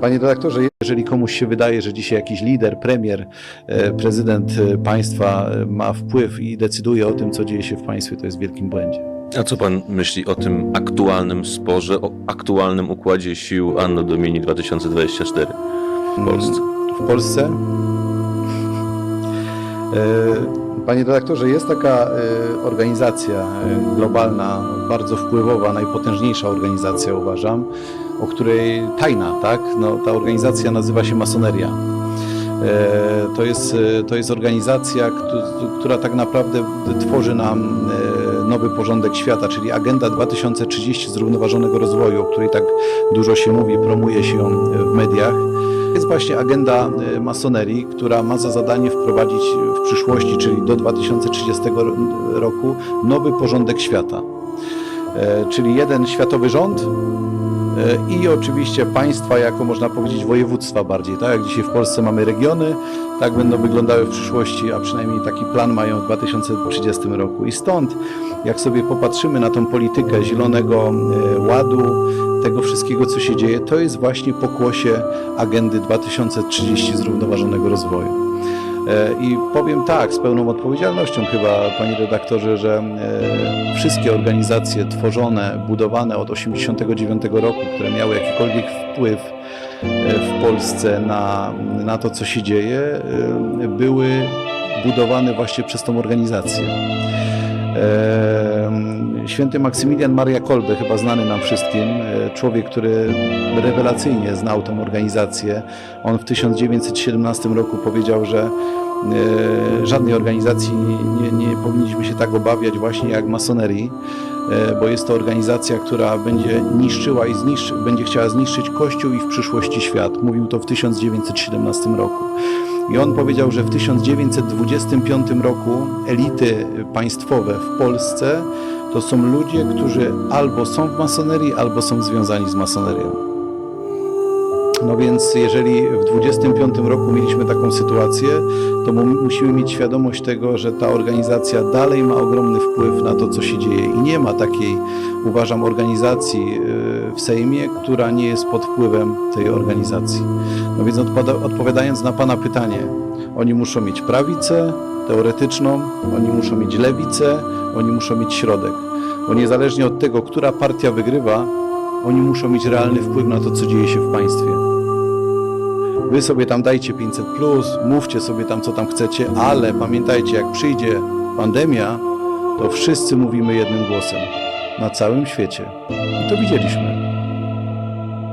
Panie redaktorze, jeżeli komuś się wydaje, że dzisiaj jakiś lider, premier, e, prezydent e, państwa e, ma wpływ i decyduje o tym, co dzieje się w państwie, to jest w wielkim błędzie. A co pan myśli o tym aktualnym sporze, o aktualnym układzie sił Anno Domini 2024 w Polsce? W Polsce? Panie redaktorze, jest taka e, organizacja e, globalna, bardzo wpływowa, najpotężniejsza organizacja uważam, o której tajna, tak? No, ta organizacja nazywa się masoneria. E, To jest, to jest organizacja, któ- która tak naprawdę tworzy nam nowy porządek świata, czyli Agenda 2030 zrównoważonego rozwoju, o której tak dużo się mówi, promuje się w mediach. Jest właśnie agenda e, masonerii, która ma za zadanie wprowadzić w przyszłości, czyli do 2030 ro- roku, nowy porządek świata. E, Czyli jeden światowy rząd, E, i oczywiście państwa jako można powiedzieć województwa bardziej, tak jak dzisiaj w Polsce mamy regiony, tak będą wyglądały w przyszłości, a przynajmniej taki plan mają w 2030 roku. I stąd, jak sobie popatrzymy na tą politykę Zielonego e, Ładu, tego wszystkiego, co się dzieje, to jest właśnie pokłosie agendy 2030 zrównoważonego rozwoju. E, I powiem tak, z pełną odpowiedzialnością chyba, panie redaktorze, że e, wszystkie organizacje tworzone, budowane od 1989 roku, które miały jakikolwiek wpływ e, w Polsce na, na to, co się dzieje, były budowane właśnie przez tą organizację. Święty Maksymilian Maria Kolbe, chyba znany nam wszystkim, e, człowiek, który rewelacyjnie znał tą organizację. On w 1917 roku powiedział, że e, żadnej organizacji nie, nie, nie powinniśmy się tak obawiać właśnie jak masonerii, e, bo jest to organizacja, która będzie niszczyła i zniszczy, będzie chciała zniszczyć Kościół i w przyszłości świat. Mówił to w 1917 roku. I on powiedział, że w 1925 roku elity państwowe w Polsce to są ludzie, którzy albo są w masonerii, albo są związani z masonerią. No więc jeżeli w 25 roku mieliśmy taką sytuację, to mu- musimy mieć świadomość tego, że ta organizacja dalej ma ogromny wpływ na to, co się dzieje i nie ma takiej, uważam, organizacji yy, w Sejmie, która nie jest pod wpływem tej organizacji. No więc odpowiadając na Pana pytanie, oni muszą mieć prawicę teoretyczną, oni muszą mieć lewicę, oni muszą mieć środek. Bo niezależnie od tego, która partia wygrywa, oni muszą mieć realny wpływ na to, co dzieje się w państwie. Wy sobie tam dajcie 500, mówcie sobie tam, co tam chcecie, ale pamiętajcie, jak przyjdzie pandemia, to wszyscy mówimy jednym głosem na całym świecie. I to widzieliśmy.